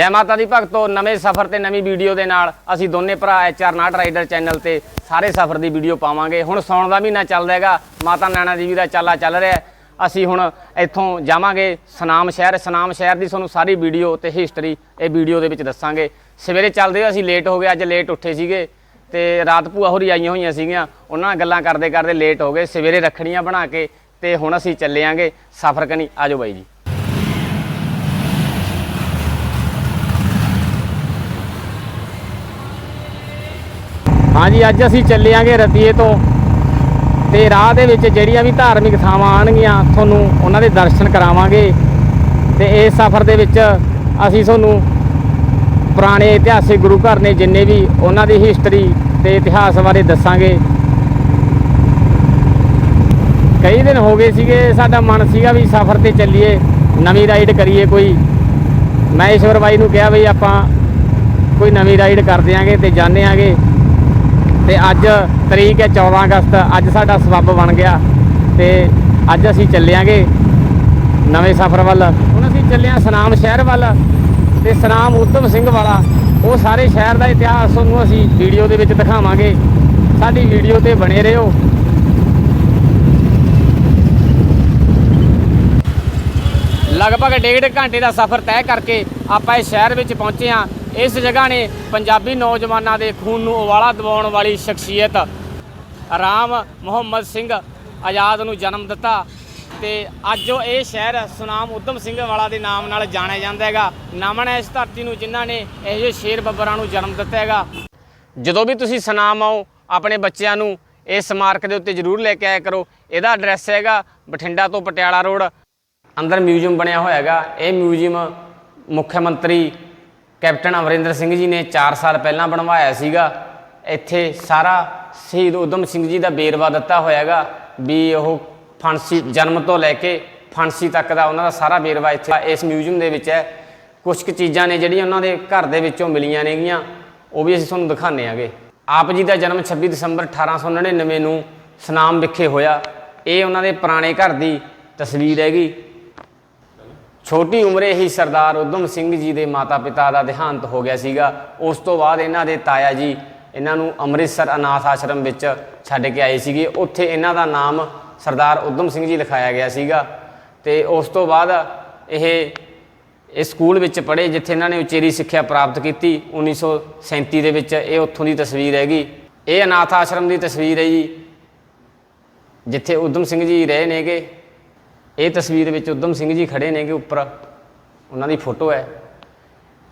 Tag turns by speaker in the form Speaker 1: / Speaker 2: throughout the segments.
Speaker 1: ਜੈ ਮਾਤਾ ਦੀ ਭਗਤੋ ਨਵੇਂ ਸਫ਼ਰ ਤੇ ਨਵੀਂ ਵੀਡੀਓ ਦੇ ਨਾਲ ਅਸੀਂ ਦੋਨੇ ਭਰਾ ਐਚਆਰ ਨਾਟ ਰਾਈਡਰ ਚੈਨਲ ਤੇ ਸਾਰੇ ਸਫ਼ਰ ਦੀ ਵੀਡੀਓ ਪਾਵਾਂਗੇ। ਹੁਣ ਸੌਣ ਦਾ ਮਹੀਨਾ ਚੱਲਦਾ ਹੈਗਾ, ਮਾਤਾ ਨੈਣਾ ਦੇਵੀ ਦਾ ਚਾਲਾ ਚੱਲ ਰਿਹਾ ਅਸੀਂ ਹੁਣ ਇੱਥੋਂ ਜਾਵਾਂਗੇ ਸਨਾਮ ਸ਼ਹਿਰ। ਸਨਾਮ ਸ਼ਹਿਰ ਦੀ ਤੁਹਾਨੂੰ ਸਾਰੀ ਵੀਡੀਓ ਤੇ ਹਿਸਟਰੀ ਇਹ ਵੀਡੀਓ ਦੇ ਵਿੱਚ ਦੱਸਾਂਗੇ। ਸਵੇਰੇ ਚੱਲਦੇ ਹੋਏ ਅਸੀਂ ਲੇਟ ਹੋ ਗਏ, ਅੱਜ ਲੇਟ ਉੱਠੇ ਸੀਗੇ ਤੇ ਰਾਤ ਭੂਆ ਹੋਰੀ ਆਈਆਂ ਹੋਈਆਂ ਸੀਗੀਆਂ। ਉਹਨਾਂ ਨਾਲ ਗੱਲਾਂ ਕਰਦੇ ਕਰਦੇ ਲੇਟ ਹੋ ਗਏ। ਸਵੇਰੇ ਰੱਖੜੀਆਂ ਬਣਾ ਕੇ ਤੇ ਹੁਣ ਅਸੀਂ ਚੱਲਿਆਂਗੇ ਸਫ਼ਰ ਕਨੀ ਆਜੋ ਬਾਈ ਜੀ। ਹਾਂਜੀ, ਅੱਜ ਅਸੀਂ ਚੱਲਿਆਂਗੇ ਰਤੀਏ ਤੋਂ। ਤੇ ਰਾਹ ਦੇ ਵਿੱਚ ਜਿਹੜੀਆਂ ਵੀ ਧਾਰਮਿਕ ਥਾਵਾਂ ਆਣਗੀਆਂ ਤੁਹਾਨੂੰ ਉਹਨਾਂ ਦੇ ਦਰਸ਼ਨ ਕਰਾਵਾਂਗੇ। ਤੇ ਇਸ ਸਫ਼ਰ ਦੇ ਵਿੱਚ ਅਸੀਂ ਤੁਹਾਨੂੰ ਪੁਰਾਣੇ ਇਤਿਹਾਸਿਕ ਗੁਰੂ ਘਰ ਨੇ ਜਿੰਨੇ ਵੀ ਉਹਨਾਂ ਦੀ ਹਿਸਟਰੀ ਤੇ ਇਤਿਹਾਸ ਬਾਰੇ ਦੱਸਾਂਗੇ। ਕਈ ਦਿਨ ਹੋ ਗਏ ਸੀਗੇ, ਸਾਡਾ ਮਨ ਸੀਗਾ ਵੀ ਸਫ਼ਰ ਤੇ ਚੱਲੀਏ, ਨਵੀਂ ਰਾਈਡ ਕਰੀਏ ਕੋਈ। ਮੈਂ ਈਸ਼ਵਰ ਬਾਈ ਨੂੰ ਕਿਹਾ ਵੀ ਆਪਾਂ ਕੋਈ ਨਵੀਂ ਰਾਈਡ ਕਰ ਦਿਆਂਗੇ ਤੇ ਜਾਂਦੇ ਆਂਗੇ। ਤੇ ਅੱਜ ਤਰੀਕ ਹੈ 14 ਅਗਸਤ, ਅੱਜ ਸਾਡਾ ਸਬੱਬ ਬਣ ਗਿਆ ਤੇ ਅੱਜ ਅਸੀਂ ਚੱਲਿਆਂਗੇ ਨਵੇਂ ਸਫ਼ਰ ਵੱਲ। ਹੁਣ ਅਸੀਂ ਚੱਲਿਆ ਸਨਾਮ ਸ਼ਹਿਰ ਵੱਲ ਤੇ ਸਨਾਮ ਉਤਮ ਸਿੰਘ ਵਾਲਾ। ਉਹ ਸਾਰੇ ਸ਼ਹਿਰ ਦਾ ਇਤਿਹਾਸ ਤੁਹਾਨੂੰ ਅਸੀਂ ਵੀਡੀਓ ਦੇ ਵਿੱਚ ਦਿਖਾਵਾਂਗੇ। ਸਾਡੀ ਵੀਡੀਓ ਤੇ ਬਣੇ ਰਹੋ। ਲਗਭਗ ਡੇਢ ਘੰਟੇ ਦਾ ਸਫ਼ਰ ਤੈਅ ਕਰਕੇ ਆਪਾਂ ਇਸ ਸ਼ਹਿਰ ਵਿੱਚ ਪਹੁੰਚੇ ਹਾਂ। ਇਸ ਜਗ੍ਹਾ ਨੇ ਪੰਜਾਬੀ ਨੌਜਵਾਨਾਂ ਦੇ ਖੂਨ ਨੂੰ ਉਬਾਲਾ ਦਿਵਾਉਣ ਵਾਲੀ ਸ਼ਖਸੀਅਤ ਰਾਮ ਮੁਹੰਮਦ ਸਿੰਘ ਆਜ਼ਾਦ ਨੂੰ ਜਨਮ ਦਿੱਤਾ ਤੇ ਅੱਜ ਉਹ ਇਹ ਸ਼ਹਿਰ ਸੁਨਾਮ ਉਦਮ ਸਿੰਘ ਵਾਲਾ ਦੇ ਨਾਮ ਨਾਲ ਜਾਣਿਆ ਜਾਂਦਾ ਹੈਗਾ। ਨਮਨ ਹੈ ਇਸ ਧਰਤੀ ਨੂੰ ਜਿਨ੍ਹਾਂ ਨੇ ਇਹੋ ਜਿਹੇ ਸ਼ੇਰ ਬੱਬਰਾਂ ਨੂੰ ਜਨਮ ਦਿੱਤਾ ਹੈਗਾ। ਜਦੋਂ ਵੀ ਤੁਸੀਂ ਸੁਨਾਮ ਆਓ, ਆਪਣੇ ਬੱਚਿਆਂ ਨੂੰ ਇਸ ਸਮਾਰਕ ਦੇ ਉੱਤੇ ਜ਼ਰੂਰ ਲੈ ਕੇ ਆਇਆ ਕਰੋ। ਇਹਦਾ ਐਡਰੈਸ ਹੈਗਾ ਬਠਿੰਡਾ ਤੋਂ ਪਟਿਆਲਾ ਰੋਡ। ਅੰਦਰ ਮਿਊਜ਼ੀਅਮ ਬਣਿਆ ਹੋਇਆ ਹੈਗਾ। ਇਹ ਮਿਊਜ਼ੀਅਮ ਮੁੱਖ ਮੰਤਰੀ ਕੈਪਟਨ ਅਮਰਿੰਦਰ ਸਿੰਘ ਜੀ ਨੇ 4 ਸਾਲ ਪਹਿਲਾਂ ਬਣਵਾਇਆ ਸੀਗਾ। ਇੱਥੇ ਸਾਰਾ ਸ਼ਹੀਦ ਉਦਮ ਸਿੰਘ ਜੀ ਦਾ ਬੇਰਵਾ ਦਿੱਤਾ ਹੋਇਆ ਹੈਗਾ ਵੀ ਉਹ ਫਾਂਸੀ, ਜਨਮ ਤੋਂ ਲੈ ਕੇ ਫਾਂਸੀ ਤੱਕ ਦਾ ਉਹਨਾਂ ਦਾ ਸਾਰਾ ਬੇਰਵਾ ਇੱਥੇ ਇਸ ਮਿਊਜ਼ੀਅਮ ਦੇ ਵਿੱਚ ਹੈ। ਕੁਝ ਕੁ ਚੀਜ਼ਾਂ ਨੇ ਜਿਹੜੀਆਂ ਉਹਨਾਂ ਦੇ ਘਰ ਦੇ ਵਿੱਚੋਂ ਮਿਲੀਆਂ ਨੇਗੀਆਂ, ਉਹ ਵੀ ਅਸੀਂ ਤੁਹਾਨੂੰ ਦਿਖਾਉਂਦੇ ਆਂਗੇ। ਆਪ ਜੀ ਦਾ ਜਨਮ 26 ਦਸੰਬਰ 1899 ਨੂੰ ਸਨਾਮ ਵਿਖੇ ਹੋਇਆ। ਇਹ ਉਹਨਾਂ ਦੇ ਪੁਰਾਣੇ ਘਰ ਦੀ ਤਸਵੀਰ ਹੈਗੀ। ਛੋਟੀ ਉਮਰੇ ਹੀ ਸਰਦਾਰ ਉਦਮ ਸਿੰਘ ਜੀ ਦੇ ਮਾਤਾ-ਪਿਤਾ ਦਾ ਦੇਹਾਂਤ ਹੋ ਗਿਆ ਸੀਗਾ। ਉਸ ਤੋਂ ਬਾਅਦ ਇਹਨਾਂ ਦੇ ਤਾਇਆ ਜੀ ਇਹਨਾਂ ਨੂੰ ਅੰਮ੍ਰਿਤਸਰ ਅਨਾਥ ਆਸ਼ਰਮ ਵਿੱਚ ਛੱਡ ਕੇ ਆਏ ਸੀਗੇ। ਉੱਥੇ ਇਹਨਾਂ ਦਾ ਨਾਮ ਸਰਦਾਰ ਉਦਮ ਸਿੰਘ ਜੀ ਲਿਖਾਇਆ ਗਿਆ ਸੀਗਾ ਤੇ ਉਸ ਤੋਂ ਬਾਅਦ ਇਹ ਇਸ ਸਕੂਲ ਵਿੱਚ ਪੜ੍ਹੇ ਜਿੱਥੇ ਇਹਨਾਂ ਨੇ ਉਚੇਰੀ ਸਿੱਖਿਆ ਪ੍ਰਾਪਤ ਕੀਤੀ 1937 ਦੇ ਵਿੱਚ। ਇਹ ਉੱਥੋਂ ਦੀ ਤਸਵੀਰ ਹੈਗੀ। ਇਹ ਅਨਾਥ ਆਸ਼ਰਮ ਦੀ ਤਸਵੀਰ ਹੈ ਜੀ, ਜਿੱਥੇ ਉਦਮ ਸਿੰਘ ਜੀ ਰਹੇ ਨੇਗੇ। ਇਹ ਤਸਵੀਰ ਵਿੱਚ ਉਦਮ ਸਿੰਘ ਜੀ ਖੜੇ ਨੇਗੇ ਉੱਪਰ ਉਹਨਾਂ ਦੀ ਫੋਟੋ ਹੈ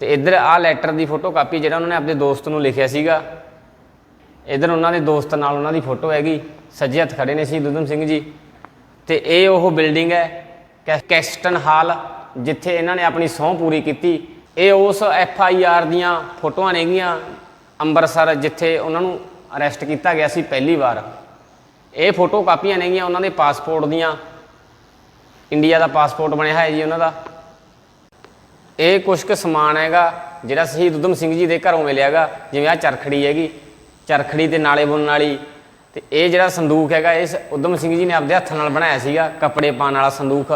Speaker 1: ਤੇ ਇੱਧਰ ਆਹ ਲੈਟਰ ਦੀ ਫੋਟੋ ਕਾਪੀ ਜਿਹੜਾ ਉਹਨਾਂ ਨੇ ਆਪਣੇ ਦੋਸਤ ਨੂੰ ਲਿਖਿਆ ਸੀਗਾ। ਇੱਧਰ ਉਹਨਾਂ ਦੇ ਦੋਸਤ ਨਾਲ ਉਹਨਾਂ ਦੀ ਫੋਟੋ ਹੈਗੀ, ਸੱਜੇ ਹੱਥ ਖੜੇ ਨੇ ਸ਼ਹੀਦ ਉਦਮ ਸਿੰਘ ਜੀ। ਤੇ ਇਹ ਉਹ ਬਿਲਡਿੰਗ ਹੈ, ਕੈ- ਕੈਸਟਨ ਹਾਲ, ਜਿੱਥੇ ਇਹਨਾਂ ਨੇ ਆਪਣੀ ਸਹੁੰ ਪੂਰੀ ਕੀਤੀ। ਇਹ ਉਸ ਐਫ ਆਈ ਆਰ ਦੀਆਂ ਫੋਟੋਆਂ ਨੇਗੀਆਂ, ਅੰਮ੍ਰਿਤਸਰ ਜਿੱਥੇ ਉਹਨਾਂ ਨੂੰ ਅਰੈਸਟ ਕੀਤਾ ਗਿਆ ਸੀ ਪਹਿਲੀ ਵਾਰ। ਇਹ ਫੋਟੋ ਕਾਪੀਆਂ ਨੇਗੀਆਂ ਉਹਨਾਂ ਦੇ ਪਾਸਪੋਰਟ ਦੀਆਂ। ਇੰਡੀਆ ਦਾ ਪਾਸਪੋਰਟ ਬਣਿਆ ਹੈ ਜੀ ਉਹਨਾਂ ਦਾ। ਇਹ ਕੁਛ ਕੁ ਸਮਾਨ ਹੈਗਾ, ਜਿਹੜਾ ਸ਼ਹੀਦ ਉਦਮ ਸਿੰਘ ਜੀ ਦੇ ਘਰੋਂ ਮਿਲਿਆਗਾ ਜਿਵੇਂ ਆ ਚਰਖੜੀ ਹੈਗੀ। ਚਰਖੜੀ ਤੇ ਨਾਲੇ ਬੁਣਨ ਵਾਲੀ। ਤੇ ਇਹ ਜਿਹੜਾ ਸੰਦੂਕ ਹੈਗਾ ਇਸ ਉਦਮ ਸਿੰਘ ਜੀ ਨੇ ਆਪਦੇ ਹੱਥ ਨਾਲ ਬਣਾਇਆ ਸੀਗਾ, ਕੱਪੜੇ ਪਾਉਣ ਵਾਲਾ ਸੰਦੂਕ।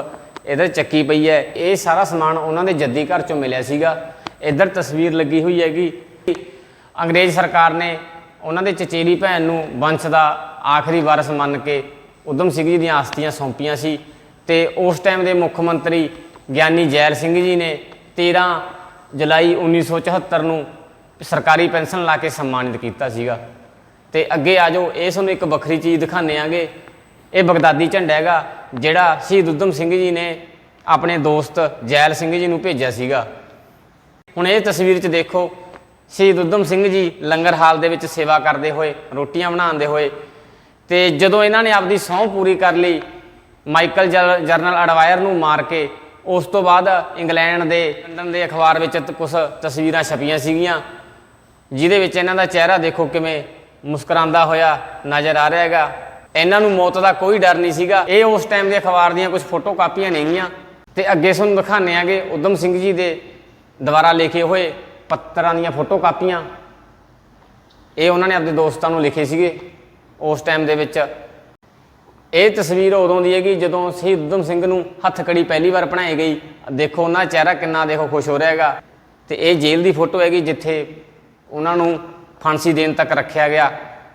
Speaker 1: ਇਹਦੇ ਚੱਕੀ ਪਈ ਹੈ। ਇਹ ਸਾਰਾ ਸਮਾਨ ਉਹਨਾਂ ਦੇ ਜੱਦੀ ਘਰ ਚੋਂ ਮਿਲਿਆ ਸੀਗਾ। ਇੱਧਰ ਤਸਵੀਰ ਲੱਗੀ ਹੋਈ ਹੈਗੀ। ਅੰਗਰੇਜ਼ ਸਰਕਾਰ ਨੇ ਉਹਨਾਂ ਦੇ ਚਚੇਰੀ ਭੈਣ ਨੂੰ ਵੰਸ਼ ਦਾ ਆਖਰੀ ਵਾਰਸ ਮੰਨ ਕੇ ਉਦਮ ਸਿੰਘ ਜੀ ਦੀਆਂ ਆਸਤੀਆਂ ਸੌਂਪੀਆਂ ਸੀ। ਤੇ ਉਸ ਟਾਈਮ ਦੇ ਮੁੱਖ ਮੰਤਰੀ ਗਿਆਨੀ ਜੈਲ ਸਿੰਘ ਜੀ ਨੇ 13 ਜੁਲਾਈ 1974 ਨੂੰ ਸਰਕਾਰੀ ਪੈਨਸ਼ਨ ਲਾ ਕੇ ਸਨਮਾਨਿਤ ਕੀਤਾ ਸੀਗਾ। ਤੇ ਅੱਗੇ ਆ ਜਾਓ, ਇਹ ਤੁਹਾਨੂੰ ਇੱਕ ਵੱਖਰੀ ਚੀਜ਼ ਦਿਖਾਣੇ ਆਂਗੇ। ਇਹ ਬਗਦਾਦੀ ਝੰਡਾ ਹੈਗਾ, ਜਿਹੜਾ ਸ਼ਹੀਦ ਉਦਮ ਸਿੰਘ ਜੀ ਨੇ ਆਪਣੇ ਦੋਸਤ ਜੈਲ ਸਿੰਘ ਜੀ ਨੂੰ ਭੇਜਿਆ ਸੀਗਾ। ਹੁਣ ਇਹ ਤਸਵੀਰ 'ਚ ਦੇਖੋ, ਸ਼ਹੀਦ ਉਦਮ ਸਿੰਘ ਜੀ ਲੰਗਰ ਹਾਲ ਦੇ ਵਿੱਚ ਸੇਵਾ ਕਰਦੇ ਹੋਏ, ਰੋਟੀਆਂ ਬਣਾਉਂਦੇ ਹੋਏ, ਤੇ ਜਦੋਂ ਇਹਨਾਂ ਨੇ ਆਪਦੀ ਸਹੁੰ ਪੂਰੀ ਕਰ ਲਈ ਮਾਈਕਲ ਜਰ- ਜਰਨਲ ਅਡਵਾਇਰ ਨੂੰ ਮਾਰ ਕੇ ਉਸ ਤੋਂ ਬਾਅਦ ਇੰਗਲੈਂਡ ਦੇ, ਲੰਡਨ ਦੇ ਅਖਬਾਰ ਵਿੱਚ ਕੁਝ ਤਸਵੀਰਾਂ ਛਪੀਆਂ ਸੀਗੀਆਂ, ਜਿਹਦੇ ਵਿੱਚ ਇਹਨਾਂ ਦਾ ਚਿਹਰਾ ਦੇਖੋ ਕਿਵੇਂ ਮੁਸਕਰਾਉਂਦਾ ਹੋਇਆ ਨਜ਼ਰ ਆ ਰਿਹਾ ਹੈਗਾ। ਇਹਨਾਂ ਨੂੰ ਮੌਤ ਦਾ ਕੋਈ ਡਰ ਨਹੀਂ ਸੀਗਾ। ਇਹ ਉਸ ਟਾਈਮ ਦੇ ਅਖਬਾਰ ਦੀਆਂ ਕੁਝ ਫੋਟੋ ਕਾਪੀਆਂ ਨੇਗੀਆਂ ਤੇ ਅੱਗੇ ਤੁਹਾਨੂੰ ਦਿਖਾਣੇ ਆਗੇ ਉਦਮ ਸਿੰਘ ਜੀ ਦੇ ਦੁਆਰਾ ਲਿਖੇ ਹੋਏ ਪੱਤਰਾਂ ਦੀਆਂ ਫੋਟੋ ਕਾਪੀਆਂ। ਇਹ ਉਹਨਾਂ ਨੇ ਆਪਣੇ ਦੋਸਤਾਂ ਨੂੰ ਲਿਖੇ ਸੀਗੇ। ਉਸ ਟਾਈਮ ਦੇ ਵਿੱਚ ਇਹ ਤਸਵੀਰ ਉਦੋਂ ਦੀ ਹੈਗੀ ਜਦੋਂ ਸ਼ਹੀਦ ਊਧਮ ਸਿੰਘ ਨੂੰ ਹੱਥਕੜੀ ਪਹਿਲੀ ਵਾਰ ਬਣਾਈ ਗਈ। ਦੇਖੋ ਉਹਨਾਂ ਦਾ ਚਿਹਰਾ ਕਿੰਨਾ ਦੇਖੋ ਖੁਸ਼ ਹੋ ਰਿਹਾ ਹੈਗਾ। ਤੇ ਇਹ ਜੇਲ੍ਹ ਦੀ ਫੋਟੋ ਹੈਗੀ ਜਿੱਥੇ ਉਹਨਾਂ ਨੂੰ ਫਾਂਸੀ ਦੇਣ ਤੱਕ ਰੱਖਿਆ ਗਿਆ।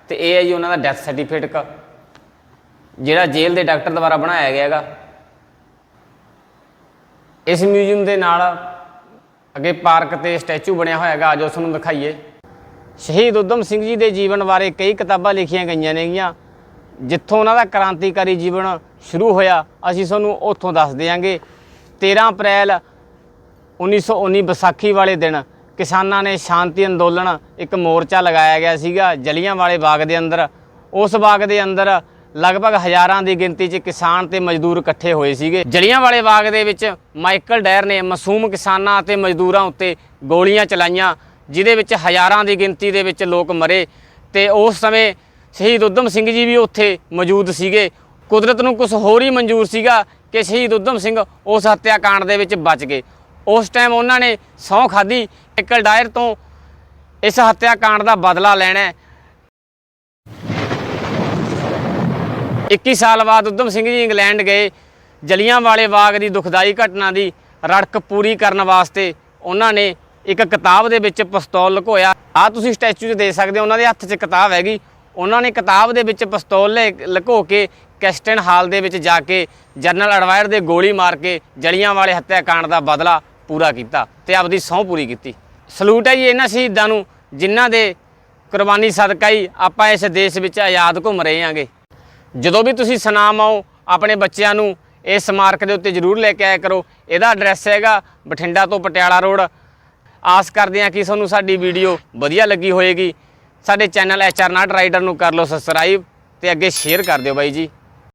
Speaker 1: ਤੇ ਇਹ ਹੈ ਜੀ ਉਹਨਾਂ ਦਾ ਡੈਥ ਸਰਟੀਫਿਕੇਟ। ਜਿਹੜਾ ਜੇਲ੍ਹ ਦੇ ਡਾਕਟਰ ਦੁਆਰਾ ਬਣਾਇਆ ਗਿਆ ਹੈਗਾ। ਇਸ ਮਿਊਜ਼ੀਅਮ ਦੇ ਨਾਲ ਅੱਗੇ ਪਾਰਕ ਤੇ ਸਟੈਚੂ ਬਣਿਆ ਹੋਇਆ ਹੈਗਾ। ਆਜੋ ਉਸ ਨੂੰ ਦਿਖਾਈਏ। ਸ਼ਹੀਦ ਉਦਮ ਸਿੰਘ ਜੀ ਦੇ ਜੀਵਨ ਬਾਰੇ ਕਈ ਕਿਤਾਬਾਂ ਲਿਖੀਆਂ ਗਈਆਂ ਨੇਗੀਆਂ। ਜਿੱਥੋਂ ਉਹਨਾਂ ਦਾ ਕ੍ਰਾਂਤੀਕਾਰੀ ਜੀਵਨ ਸ਼ੁਰੂ ਹੋਇਆ, ਅਸੀਂ ਤੁਹਾਨੂੰ ਉੱਥੋਂ ਦੱਸ ਦਿਆਂਗੇ। 13 ਅਪ੍ਰੈਲ 1919 ਵਿਸਾਖੀ ਵਾਲੇ ਦਿਨ ਕਿਸਾਨਾਂ ਨੇ ਸ਼ਾਂਤੀ ਅੰਦੋਲਨ ਇੱਕ ਮੋਰਚਾ ਲਗਾਇਆ ਗਿਆ ਸੀਗਾ ਜਲੀਆਂ ਵਾਲੇ ਬਾਗ ਦੇ ਅੰਦਰ। ਉਸ ਬਾਗ ਦੇ ਅੰਦਰ ਲਗਭਗ ਹਜ਼ਾਰਾਂ ਦੀ ਗਿਣਤੀ 'ਚ ਕਿਸਾਨ ਤੇ ਮਜ਼ਦੂਰ ਇਕੱਠੇ ਹੋਏ ਸੀਗੇ। ਜਲੀਆਂ ਵਾਲੇ ਬਾਗ ਦੇ ਵਿੱਚ ਮਾਈਕਲ ਡੈਰ ਨੇ ਮਾਸੂਮ ਕਿਸਾਨਾਂ ਅਤੇ ਮਜ਼ਦੂਰਾਂ ਉੱਤੇ ਗੋਲੀਆਂ ਚਲਾਈਆਂ, ਜਿਹਦੇ ਵਿੱਚ ਹਜ਼ਾਰਾਂ ਦੀ ਗਿਣਤੀ ਦੇ ਵਿੱਚ ਲੋਕ ਮਰੇ ਤੇ ਉਸ ਸਮੇਂ ਸ਼ਹੀਦ ਉਦਮ ਸਿੰਘ ਜੀ ਵੀ ਉੱਥੇ ਮੌਜੂਦ ਸੀਗੇ। ਕੁਦਰਤ ਨੂੰ ਕੁਝ ਹੋਰ ਹੀ ਮਨਜ਼ੂਰ ਸੀਗਾ ਕਿ ਸ਼ਹੀਦ ਉਦਮ ਸਿੰਘ ਉਸ ਹੱਤਿਆਕਾਂਡ ਦੇ ਵਿੱਚ ਬਚ ਗਏ। ਉਸ ਟਾਈਮ ਉਹਨਾਂ ਨੇ ਸਹੁੰ ਖਾਧੀ ਮਾਈਕਲ ਡਾਇਰ ਤੋਂ ਇਸ ਹੱਤਿਆਕਾਂਡ ਦਾ ਬਦਲਾ ਲੈਣਾ ਹੈ। 21 ਸਾਲ ਬਾਅਦ ਉਦਮ ਸਿੰਘ ਜੀ ਇੰਗਲੈਂਡ ਗਏ। ਜਲੀਆਂ ਵਾਲੇ ਬਾਗ ਦੀ ਦੁਖਦਾਈ ਘਟਨਾ ਦੀ ਰੜਕ ਪੂਰੀ ਕਰਨ ਵਾਸਤੇ ਉਹਨਾਂ ਨੇ ਇੱਕ ਕਿਤਾਬ ਦੇ ਵਿੱਚ ਪਿਸਤੌਲ ਲੁਕੋਇਆ। ਆ ਤੁਸੀਂ ਸਟੈਚੂ 'ਚ ਦੇ ਸਕਦੇ ਹੋ, ਉਹਨਾਂ ਦੇ ਹੱਥ 'ਚ ਕਿਤਾਬ ਹੈਗੀ। ਉਹਨਾਂ ਨੇ ਕਿਤਾਬ ਦੇ ਵਿੱਚ ਪਿਸਤੌਲ ਲੈ- ਲੁਕੋ ਕੇ ਕੈਸਟਨ ਹਾਲ ਦੇ ਵਿੱਚ ਜਾ ਕੇ ਜਨਰਲ ਅਡਵਾਇਰ ਦੇ ਗੋਲੀ ਮਾਰ ਕੇ ਜਲੀਆਂ ਵਾਲੇ ਹੱਤਿਆਕਾਂਡ ਦਾ ਬਦਲਾ ਪੂਰਾ ਕੀਤਾ ਤੇ ਆਪਦੀ ਸਹੁੰ ਪੂਰੀ ਕੀਤੀ। ਸਲੂਟ ਹੈ ਜੀ ਇਹਨਾਂ ਸ਼ਹੀਦਾਂ ਨੂੰ ਜਿਨ੍ਹਾਂ ਦੇ ਕੁਰਬਾਨੀ ਸਦਕਾ ਹੀ ਆਪਾਂ ਇਸ ਦੇਸ਼ ਵਿੱਚ ਆਜ਼ਾਦ ਘੁੰਮ ਰਹੇ ਹਾਂਗੇ। ਜਦੋਂ ਵੀ ਤੁਸੀਂ ਸੁਨਾਮ ਆਓ, ਆਪਣੇ ਬੱਚਿਆਂ ਨੂੰ ਇਸ ਸਮਾਰਕ ਦੇ ਉੱਤੇ ਜ਼ਰੂਰ ਲੈ ਕੇ ਆਇਆ ਕਰੋ। ਇਹਦਾ ਐਡਰੈਸ ਹੈਗਾ ਬਠਿੰਡਾ ਤੋਂ ਪਟਿਆਲਾ ਰੋਡ। ਆਸ ਕਰਦੇ ਹਾਂ ਕਿ ਤੁਹਾਨੂੰ ਸਾਡੀ ਵੀਡੀਓ ਵਧੀਆ ਲੱਗੀ ਹੋਏਗੀ। ਸਾਡੇ ਚੈਨਲ ਐਚਆਰ ਨਾਟ ਰਾਈਡਰ ਨੂੰ ਕਰ ਲਓ ਸਬਸਕ੍ਰਾਈਬ ਤੇ ਅੱਗੇ ਸ਼ੇਅਰ ਕਰ ਦਿਓ ਬਾਈ ਜੀ।